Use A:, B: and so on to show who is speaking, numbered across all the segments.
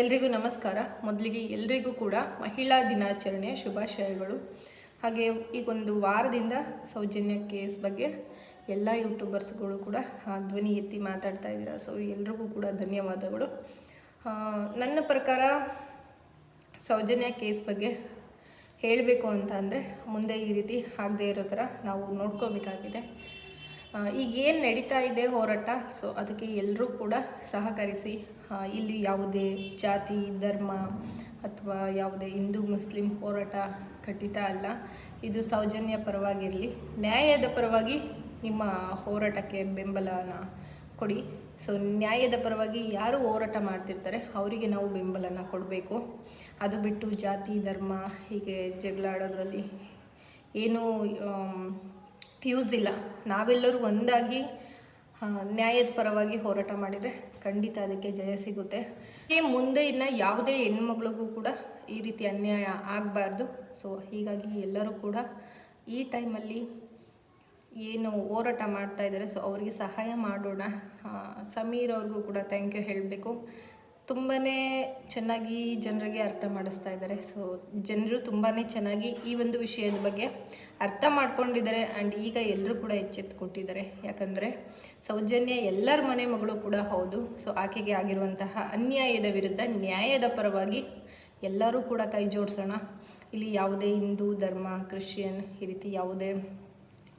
A: ಎಲ್ರಿಗೂ ನಮಸ್ಕಾರ. ಮೊದಲಿಗೆ ಎಲ್ರಿಗೂ ಕೂಡ ಮಹಿಳಾ ದಿನಾಚರಣೆಯ ಶುಭಾಶಯಗಳು. ಹಾಗೆ ಈಗೊಂದು ವಾರದಿಂದ ಸೌಜನ್ಯ ಕೇಸ್ ಬಗ್ಗೆ ಎಲ್ಲ ಯೂಟ್ಯೂಬರ್ಸ್ಗಳು ಕೂಡ ಧ್ವನಿ ಎತ್ತಿ ಮಾತಾಡ್ತಾ ಇದ್ದೀರಾ. ಸೊ ಎಲ್ರಿಗೂ ಕೂಡ ಧನ್ಯವಾದಗಳು. ನನ್ನ ಪ್ರಕಾರ ಸೌಜನ್ಯ ಕೇಸ್ ಬಗ್ಗೆ ಹೇಳಬೇಕು ಅಂತ ಅಂದರೆ ಮುಂದೆ ಈ ರೀತಿ ಆಗದೇ ಇರೋ ಥರ ನಾವು ನೋಡ್ಕೋಬೇಕಾಗಿದೆ. ಆ, ಈಗ ಏನು ನಡೀತಾ ಇದೆ ಹೋರಾಟ? ಸೊ ಅದಕ್ಕೆ ಎಲ್ಲರೂ ಕೂಡ ಸಹಕರಿಸಿ ಇಲ್ಲಿ ಯಾವುದೇ ಜಾತಿ ಧರ್ಮ ಅಥವಾ ಯಾವುದೇ ಹಿಂದೂ ಮುಸ್ಲಿಂ ಹೋರಾಟ ಖಂಡಿತ ಅಲ್ಲ. ಇದು ಸೌಜನ್ಯ ಪರವಾಗಿರಲಿ. ನ್ಯಾಯದ ಪರವಾಗಿ ನಿಮ್ಮ ಹೋರಾಟಕ್ಕೆ ಬೆಂಬಲನ ಕೊಡಿ. ಸೊ ನ್ಯಾಯದ ಪರವಾಗಿ ಯಾರು ಹೋರಾಟ ಮಾಡ್ತಿರ್ತಾರೆ ಅವರಿಗೆ ನಾವು ಬೆಂಬಲನ ಕೊಡಬೇಕು. ಅದು ಬಿಟ್ಟು ಜಾತಿ ಧರ್ಮ ಹೀಗೆ ಜಗಳಾಡೋದ್ರಲ್ಲಿ ಏನೂ ಯೂಸ್ ಇಲ್ಲ. ನಾವೆಲ್ಲರೂ ಒಂದಾಗಿ ನ್ಯಾಯದ ಪರವಾಗಿ ಹೋರಾಟ ಮಾಡಿದರೆ ಖಂಡಿತ ಅದಕ್ಕೆ ಜಯ ಸಿಗುತ್ತೆ. ಈ ಮುಂದೆ ಇನ್ನು ಯಾವುದೇ ಹೆಣ್ಮಗಳಿಗೂ ಕೂಡ ಈ ರೀತಿ ಅನ್ಯಾಯ ಆಗಬಾರ್ದು. ಸೊ ಹೀಗಾಗಿ ಎಲ್ಲರೂ ಕೂಡ ಈ ಟೈಮಲ್ಲಿ ಏನು ಹೋರಾಟ ಮಾಡ್ತಾ ಇದ್ದಾರೆ ಸೊ ಅವರಿಗೆ ಸಹಾಯ ಮಾಡೋಣ. ಸಮೀರ್ ಅವ್ರಿಗೂ ಕೂಡ ಥ್ಯಾಂಕ್ ಯು ಹೇಳಬೇಕು. ತುಂಬಾ ಚೆನ್ನಾಗಿ ಜನರಿಗೆ ಅರ್ಥ ಮಾಡಿಸ್ತಾ ಇದ್ದಾರೆ. ಸೊ ಜನರು ತುಂಬಾ ಚೆನ್ನಾಗಿ ಈ ಒಂದು ವಿಷಯದ ಬಗ್ಗೆ ಅರ್ಥ ಮಾಡ್ಕೊಂಡಿದ್ದಾರೆ ಆ್ಯಂಡ್ ಈಗ ಎಲ್ಲರೂ ಕೂಡ ಎಚ್ಚೆತ್ತುಕೊಟ್ಟಿದ್ದಾರೆ ಯಾಕಂದರೆ ಸೌಜನ್ಯ ಎಲ್ಲರ ಮನೆ ಮಗಳು ಕೂಡ ಹೌದು. ಸೊ ಆಕೆಗೆ ಆಗಿರುವಂತಹ ಅನ್ಯಾಯದ ವಿರುದ್ಧ ನ್ಯಾಯದ ಪರವಾಗಿ ಎಲ್ಲರೂ ಕೂಡ ಕೈ ಜೋಡಿಸೋಣ. ಇಲ್ಲಿ ಯಾವುದೇ ಹಿಂದೂ, ಧರ್ಮ, ಕ್ರಿಶ್ಚಿಯನ್ ಈ ರೀತಿ ಯಾವುದೇ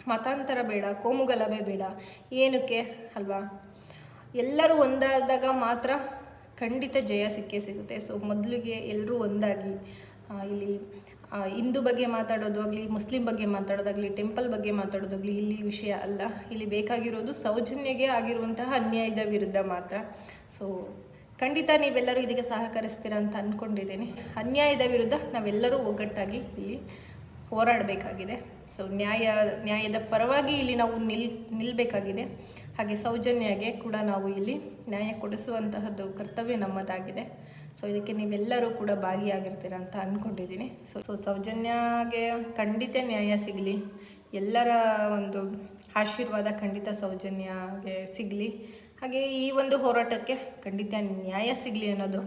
A: ಮತಾಂತರ ಬೇಡ, ಕೋಮುಗಲಭೆ ಬೇಡ, ಏನಕ್ಕೆ ಅಲ್ವಾ? ಎಲ್ಲರೂ ಒಂದಾದಾಗ ಮಾತ್ರ ಖಂಡಿತ ಜಯ ಸಿಕ್ಕೇ ಸಿಗುತ್ತೆ. ಸೊ ಮೊದಲಿಗೆ ಎಲ್ಲರೂ ಒಂದಾಗಿ ಇಲ್ಲಿ ಹಿಂದೂ ಬಗ್ಗೆ ಮಾತಾಡೋದು ಆಗಲಿ, ಮುಸ್ಲಿಂ ಬಗ್ಗೆ ಮಾತಾಡೋದಾಗಲಿ ಟೆಂಪಲ್ ಬಗ್ಗೆ ಮಾತಾಡೋದಾಗಲಿ ಇಲ್ಲಿ ವಿಷಯ ಅಲ್ಲ. ಇಲ್ಲಿ ಬೇಕಾಗಿರೋದು ಸೌಜನ್ಯಗೆ ಆಗಿರುವಂತಹ ಅನ್ಯಾಯದ ವಿರುದ್ಧ ಮಾತ್ರ. ಸೊ ಖಂಡಿತ ನೀವೆಲ್ಲರೂ ಇದಕ್ಕೆ ಸಹಕರಿಸ್ತೀರಾ ಅಂತ ಅಂದ್ಕೊಂಡಿದ್ದೀನಿ ಅನ್ಯಾಯದ ವಿರುದ್ಧ ನಾವೆಲ್ಲರೂ ಒಗ್ಗಟ್ಟಾಗಿ ಇಲ್ಲಿ ಹೋರಾಡಬೇಕಾಗಿದೆ. ಸೊ ನ್ಯಾಯ, ನ್ಯಾಯದ ಪರವಾಗಿ ಇಲ್ಲಿ ನಾವು ನಿಲ್ ನಿಲ್ಲಬೇಕಾಗಿದೆ ಹಾಗೆ ಸೌಜನ್ಯಗೆ ಕೂಡ ನಾವು ಇಲ್ಲಿ ನ್ಯಾಯ ಕೊಡಿಸುವಂತಹದ್ದು ಕರ್ತವ್ಯ ನಮ್ಮದಾಗಿದೆ. ಸೊ ಇದಕ್ಕೆ ನೀವೆಲ್ಲರೂ ಕೂಡ ಭಾಗಿಯಾಗಿರ್ತೀರ ಅಂತ ಅಂದ್ಕೊಂಡಿದ್ದೀನಿ ಸೊ ಸೊ ಸೌಜನ್ಯಗೆ ಖಂಡಿತ ನ್ಯಾಯ ಸಿಗಲಿ. ಎಲ್ಲರ ಒಂದು ಆಶೀರ್ವಾದ ಖಂಡಿತ ಸೌಜನ್ಯಗೆ ಸಿಗಲಿ. ಹಾಗೆ ಈ ಒಂದು ಹೋರಾಟಕ್ಕೆ ಖಂಡಿತ ನ್ಯಾಯ ಸಿಗಲಿ ಅನ್ನೋದು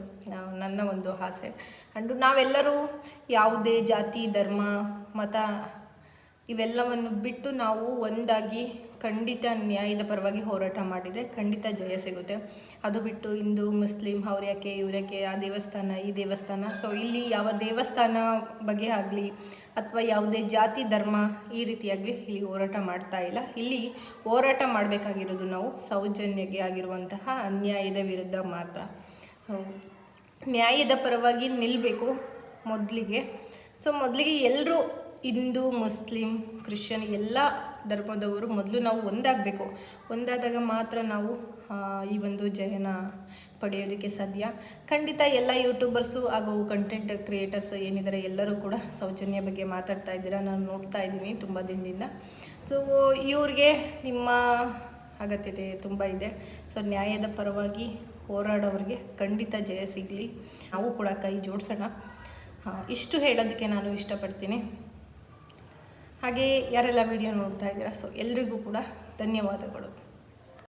A: ನನ್ನ ಒಂದು ಆಸೆ. ಅಂಡು ನಾವೆಲ್ಲರೂ ಯಾವುದೇ ಜಾತಿ, ಧರ್ಮ, ಮತ ಇವೆಲ್ಲವನ್ನು ಬಿಟ್ಟು ನಾವು ಒಂದಾಗಿ ಖಂಡಿತ ನ್ಯಾಯದ ಪರವಾಗಿ ಹೋರಾಟ ಮಾಡಿದರೆ ಖಂಡಿತ ಜಯ ಸಿಗುತ್ತೆ. ಅದು ಬಿಟ್ಟು ಹಿಂದೂ, ಮುಸ್ಲಿಂ ಅವ್ರ್ಯಾಕೆ ಇವ್ರ್ಯಾಕೆ ಆ ದೇವಸ್ಥಾನ, ಈ ದೇವಸ್ಥಾನ. ಸೊ ಇಲ್ಲಿ ಯಾವ ದೇವಸ್ಥಾನ ಬಗ್ಗೆ ಆಗಲಿ ಅಥವಾ ಯಾವುದೇ ಜಾತಿ, ಧರ್ಮ ಈ ರೀತಿಯಾಗಲಿ ಇಲ್ಲಿ ಹೋರಾಟ ಮಾಡ್ತಾ ಇಲ್ಲ. ಇಲ್ಲಿ ಹೋರಾಟ ಮಾಡಬೇಕಾಗಿರೋದು ನಾವು ಸೌಜನ್ಯಗೆ ಆಗಿರುವಂತಹ ಅನ್ಯಾಯದ ವಿರುದ್ಧ ಮಾತ್ರ. ನ್ಯಾಯದ ಪರವಾಗಿ ನಿಲ್ಲಬೇಕು ಮೊದಲಿಗೆ. ಸೊ ಮೊದಲಿಗೆ ಎಲ್ಲರೂ ಹಿಂದೂ, ಮುಸ್ಲಿಂ, ಕ್ರಿಶ್ಚಿಯನ್ ಎಲ್ಲ ಧರ್ಮದವರು ಮೊದಲು ನಾವು ಒಂದಾಗಬೇಕು. ಒಂದಾದಾಗ ಮಾತ್ರ ನಾವು ಈ ಒಂದು ಜಯನ ಪಡೆಯೋದಕ್ಕೆ ಸಾಧ್ಯ. ಖಂಡಿತ ಎಲ್ಲ ಯೂಟ್ಯೂಬರ್ಸು ಹಾಗೂ ಕಂಟೆಂಟ್ ಕ್ರಿಯೇಟರ್ಸ್ ಏನಿದ್ದಾರೆ ಎಲ್ಲರೂ ಕೂಡ ಸೌಜನ್ಯ ಬಗ್ಗೆ ಮಾತಾಡ್ತಾ ಇದ್ದೀರಾ? ನಾನು ನೋಡ್ತಾ ಇದ್ದೀನಿ ತುಂಬ ದಿನದಿಂದ. ಸೊ ಇವ್ರಿಗೆ ನಿಮ್ಮ ಅಗತ್ಯತೆ ತುಂಬ ಇದೆ. ಸೊ ನ್ಯಾಯದ ಪರವಾಗಿ ಹೋರಾಡೋರಿಗೆ ಖಂಡಿತ ಜಯ ಸಿಗಲಿ. ನಾವು ಕೂಡ ಕೈ ಜೋಡಿಸೋಣ. ಇಷ್ಟು ಹೇಳೋದಕ್ಕೆ ನಾನು ಇಷ್ಟಪಡ್ತೀನಿ. ಹಾಗೆ ಯಾರೆಲ್ಲ ವಿಡಿಯೋ ನೋಡ್ತಾ ಇದ್ದೀರಾ ಸೊ ಎಲ್ರಿಗೂ ಕೂಡ ಧನ್ಯವಾದಗಳು.